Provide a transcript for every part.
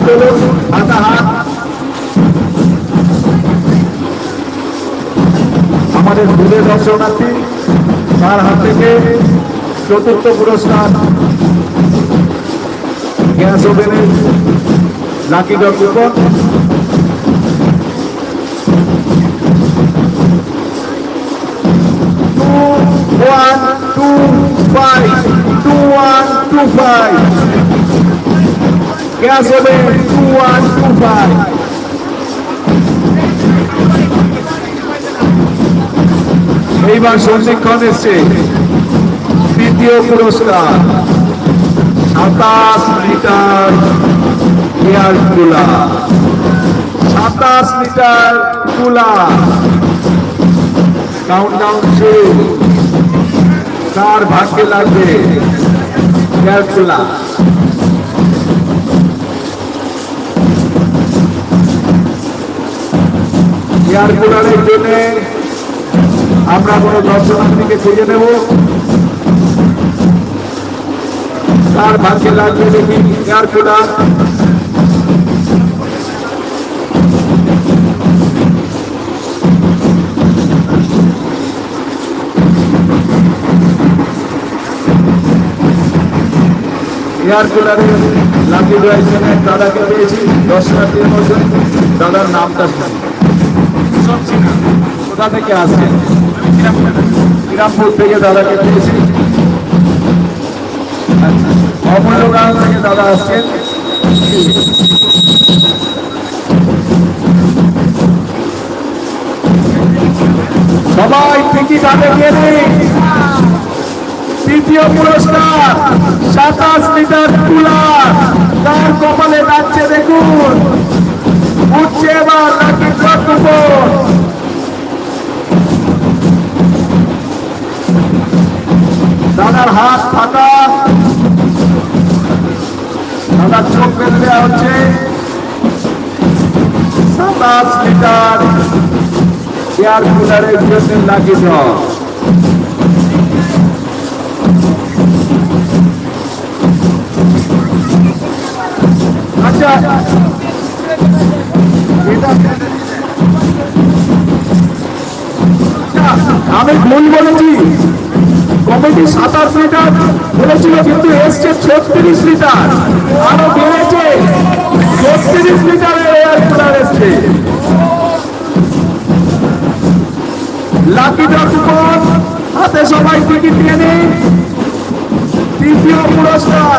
তুলুন হাতা হাত আমাদের দূরে দর্শনার্থী, তার হাত থেকে চতুর্থ পুরস্কার গ্যাস ওভেনের lucky dog coupon one, two, five. Two, one, two, five. One two five এইবার সন্ধিক্ষণ এসছে তৃতীয় পুরস্কার, সাতাশ লিটার এয়ার কুলা সাতাশ লিটার কুলা কাউন্টডাউন শুরু কার ভাগ্যে লাগবে এয়ার কুলা এয়ার কুলারের জন্য আমরা কোনো দর্শনার্থীকে খুঁজে নেব। তার ভাগ্যে লাগবে দেখি এয়ার কুলার এয়ার কুলারের লাকি ড্রাইভের দাদাকে পেয়েছি দর্শনার্থীর মধ্যে। দাদার নামটা শুনি কোথা থেকে আসছেন? শ্রীরামপুর থেকে দাদাকে পেয়েছি। অমূল্যগ্রাম থেকে দাদা আসছেন। সবাই টিকিট হাতে নিয়ে। তৃতীয় পুরস্কার, সাতাশ লিটার কুলার। তার কপালে লাগছে দেখুন। উঠছে এবার নাকি কর্তব্য দাদার হাত ফাঁকা দাদার চোখ বেঁধে দেওয়া হচ্ছে সাতাশ লিটার এয়ার কুলারের জন্য লাগিয়ে দেওয়া সাতাশ লিটার বলেছিল কিন্তু এসছে ছত্রিশ লিটার আরও বেড়েছে, ছত্রিশ লিটারের এয়ার কুলার এসছে। লাকি ডকুপন হাতে সবাই টিকিট নিয়ে নিন। তৃতীয় পুরস্কার।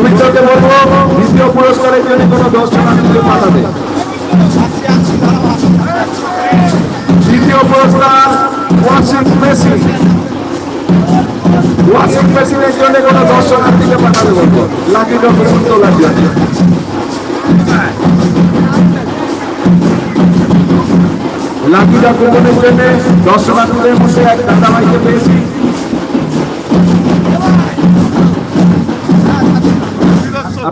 গোবিন্দকে বলব, দ্বিতীয় পুরস্কারের জন্য কোনো দর্শনার্থীকে পাঠাবে দ্বিতীয় পুরস্কার, ওয়াশিং মেশিন। ওয়াশিং মেশিনের জন্য কোনো দর্শনার্থীকে পাঠাবে বলব। লাকি ডকুমেন্ট তোলার জন্য লাকিটা কুপনের জন্য দর্শনার্থীদের মধ্যে এক দাদাভাইকে পেয়েছি।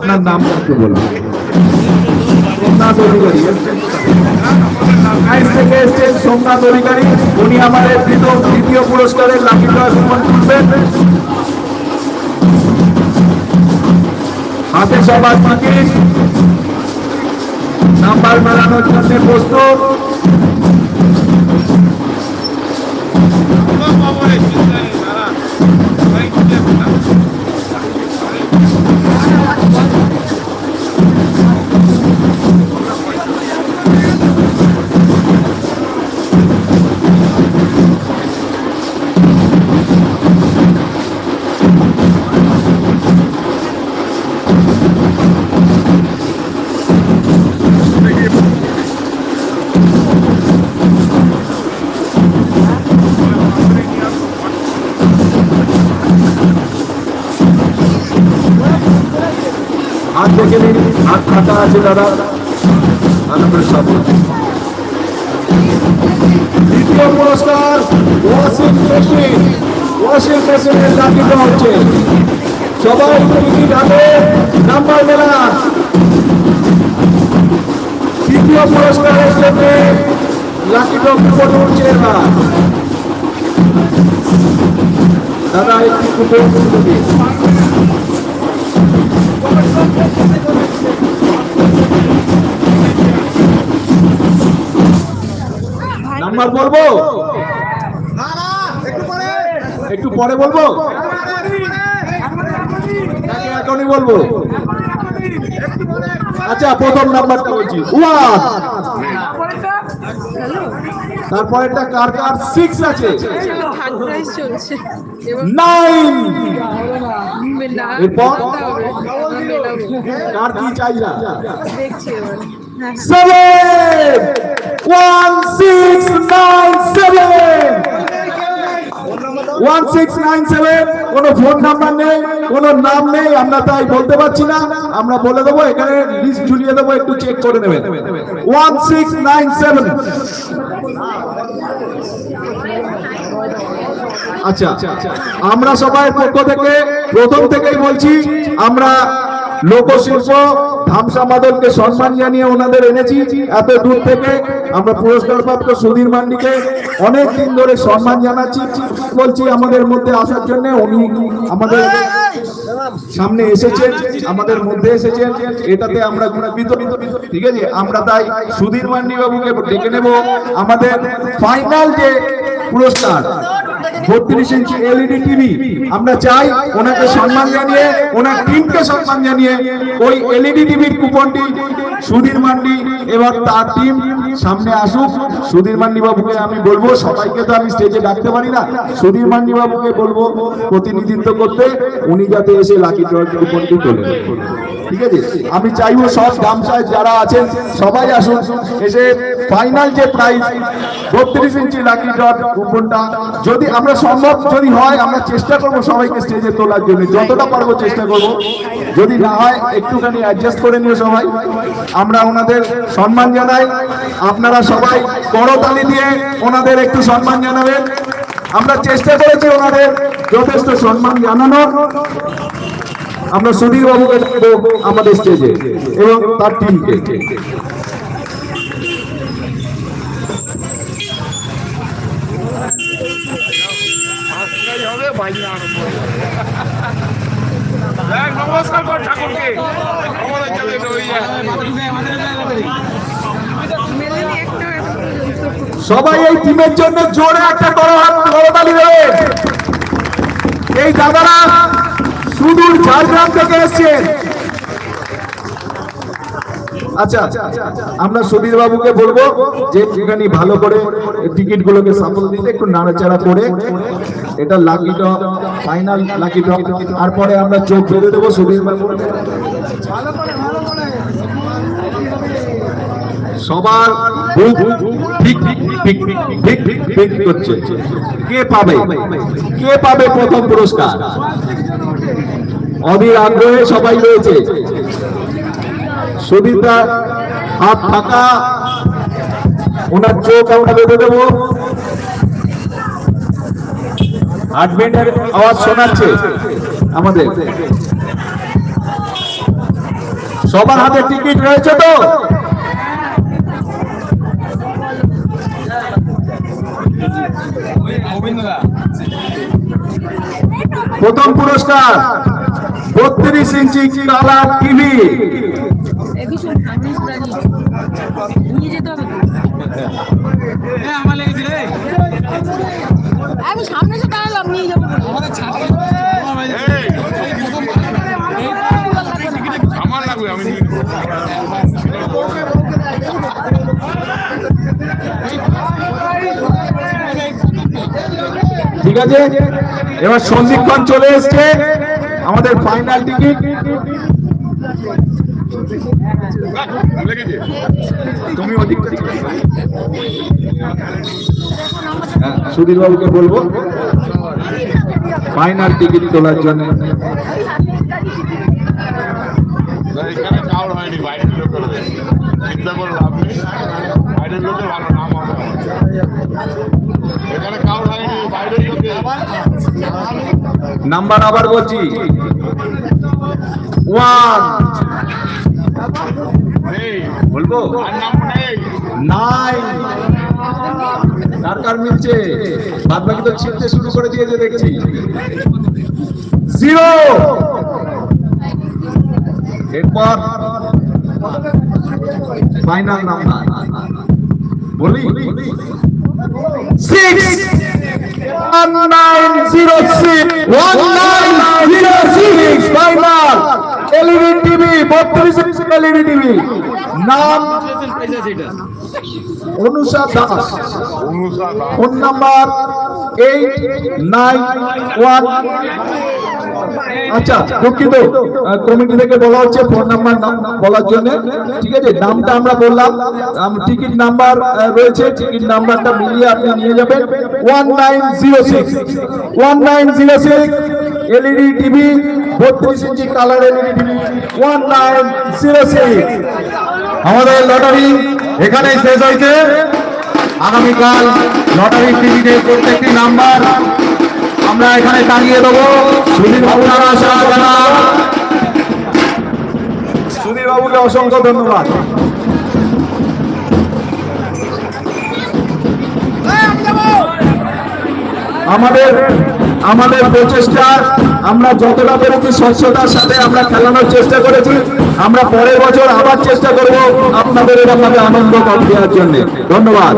আপনার নাম একটু বলুন। সোমনাথ অধিকারী। থেকে এসছেন সোমনাথ অধিকারী। উনি আমাদের দ্বিতীয় পুরস্কারের লাকি ড্র কুপন তুলবেন হাতে সবার টিকিট নাম্বার মেলানোর জন্য প্রস্তুত। খাতা আছে দাদা। ভালো করে দ্বিতীয় পুরস্কার ওয়াশিং মেশিন ওয়াশিং মেশিনের লাকি ড্র হচ্ছে সবাই টিকিট হাতে নাম্বার মেলা। তৃতীয় পুরস্কারের জন্য লাকি ড্র কুপন এবার দাদা, একটি কুপন নাম্বার বলব? একটু পরে। বলব? এখনই বলব? আচ্ছা প্রথম নাম্বারটা বলছি ওয়ান। তারপরেরটা কার কার? সিক্স আছে। নাইন এরপর? কার কি হ্যাঁ seven one six nine seven one six nine seven কোনো ফোন নাম্বার নেই কোনো নাম নেই আমরা তাই বলতে পারছি না। আমরা বলে দেবো এখানে লিস্ট ঝুলিয়ে দেবো একটু চেক করে নেবেন। ওয়ান সিক্স নাইন সেভেন আচ্ছা আমরা সবাই পক্ষ থেকে প্রথম থেকেই বলছি আমরা লোকশিল্প, ধামসা মাদলকে সম্মান জানিয়ে ওনাদের এনেছি। এত দূর থেকে আমরা পুরস্কার প্রাপ্ত সুধীর মান্ডিকে অনেক দিন ধরে সম্মান জানাচ্ছি। বলছি, আমাদের মধ্যে আসার জন্য উনি আমাদের সামনে এসেছেন, আমাদের মধ্যে এসেছেন। এটাতে আমরা গর্বিত। ঠিক আছে? আমরা তাই সুধীর মান্ডি বাবুকে ডেকে নেব। আমাদের ফাইনাল যে পুরস্কার বত্রিশ ইঞ্চি এলইডি টিভি আমরা চাই ওনাকে সম্মান জানিয়ে, ওনার টিমকে সম্মান জানিয়ে ওই এলইডি টিভির কুপনটি সুধীর মান্ডি এবার তার টিম সামনে আসুক সুধীর বাবুকে আমি বলব, সবাইকে তো আমি স্টেজে ডাকতে পারি না। সুধীর বাবুকে বলব, প্রতিনিধিত্ব করতে, উনি যাতে এসে লাকি ড্র কুপনটি তোলেন ঠিক আছে? আমি চাইব সব গামছায় যারা আছেন, সবাই আসুন, এসে ফাইনাল যে প্রাইজ বত্রিশ ইঞ্চি লাকি ডট কুপনটা, যদি আমরা সম্ভব যদি হয়, আমরা চেষ্টা করব সবাইকে স্টেজে তোলার জন্য। যতটা পারব চেষ্টা করব। যদি না হয়, একটুখানি অ্যাডজাস্ট করে নিও সবাই। আমরা ওনাদের সম্মান জানাই। আপনারা সবাই করতালি দিয়ে ওনাদের একটু সম্মান জানাবেন। আমরা চেষ্টা করেছি ওনাদের যথেষ্ট সম্মান জানানোর। আমরা সুধীর বাবুকে আমাদের স্টেজে এবং তার টিমকে নমস্কার ঠাকুরকে। আমাদের চলে ওই মেলেনি একটা এখন পর্যন্ত সবাই এই টিমের জন্য জোরে একটা বড় হাত করতালি দেবে। এই দাদারা সুদূর ঝাড়গ্রাম থেকে এসছেন। আচ্ছা আমরা বলব ভালো করে একটু নাড়াচাড়া করে এটা তারপরে আমরা চোখ বেঁধে দেবো সুধীর সবার করছে। কে পাবে? কে পাবে প্রথম পুরস্কার? অধীর আগ্রহে সবাই রয়েছে। সুদীপদা হাত ফাঁকা। ওনার চোখ আমরা বেঁধে দেবো। আট আওয়াজ শোনাচ্ছে আমাদের। সবার হাতে টিকিট রয়েছে তো? প্রথম পুরস্কার বত্রিশ ইঞ্চি কালার টিভি। আছে এবার সন্দীপগঞ্জ চলে এসছে। আমাদের ফাইনাল টিকিট তুমি হ্যাঁ, সুধীর বাবুকে বলব। ফাইনাল টিকিট তোলার জন্য। নাম্বার আবার বলছি। ওয়ান বলব? আর নাম নাইন কার কার মিলছে? বাদ বাকি তো ছিটতে শুরু করে দিয়েছে, দেখছি। জিরো এরপর ফাইনাল নাম্বার বলি? Six one nine zero six one nine zero six final LED TV বত্রিশ এলইডি টিভি নাম Anusha Das. Phone number eight nine one আচ্ছা দুঃখিত। কমিটি থেকে বলা হচ্ছে ফোন নাম্বার বলার জন্য। ঠিক আছে, নামটা আমরা বললাম। টিকিট নাম্বার রয়েছে। টিকিট নাম্বারটা মিলিয়ে আপনি নিয়ে যাবেন। One nine zero six. One nine zero six, LED TV, বত্রিশ inch colour LED TV. One nine zero six. আমাদের লটারি এখানেই শেষ হয়েছে। আগামীকাল লটারির টিকিটের প্রত্যেকটি নাম্বার আমরা এখানে টাঙিয়ে দেবো। সুধীর জানান সুধীর বাবুকে অসংখ্য ধন্যবাদ। আমাদের আমাদের প্রচেষ্টা, আমরা যতটা পেরেছি স্বচ্ছতার সাথে আমরা খেলানোর চেষ্টা করেছি। আমরা পরের বছর আবার চেষ্টা করব আপনাদের এরকমভাবে আনন্দ কম দেওয়ার জন্য। ধন্যবাদ।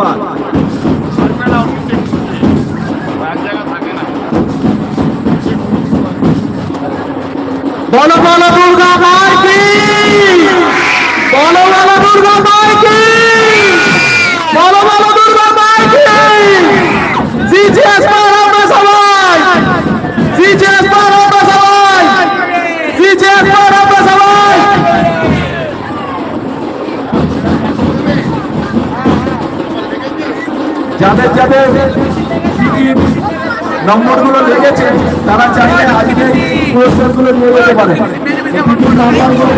বলো বলো, দুর্গা মাই কি? বলো বলো, দুর্গা মাই কি? বলো বলো, দুর্গা মাই কি? জিজিএস সবাই। জিজিএস আমরা সবাই। সবাই। যাদের যাদের নম্বরগুলো লেগেছে তারা চাইলে আজকে পুরস্কারগুলো নিয়ে যেতে পারে নাম্বারগুলো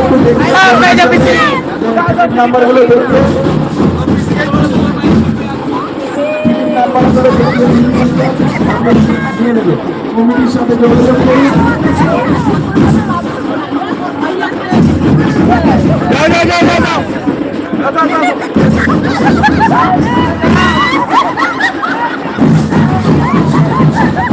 একটু নাম্বারগুলো দেখে টিকিট নাম্বারগুলো দেখে নিয়ে নেবে কমিটির সাথে যোগাযোগ যাও। Ha ha ha!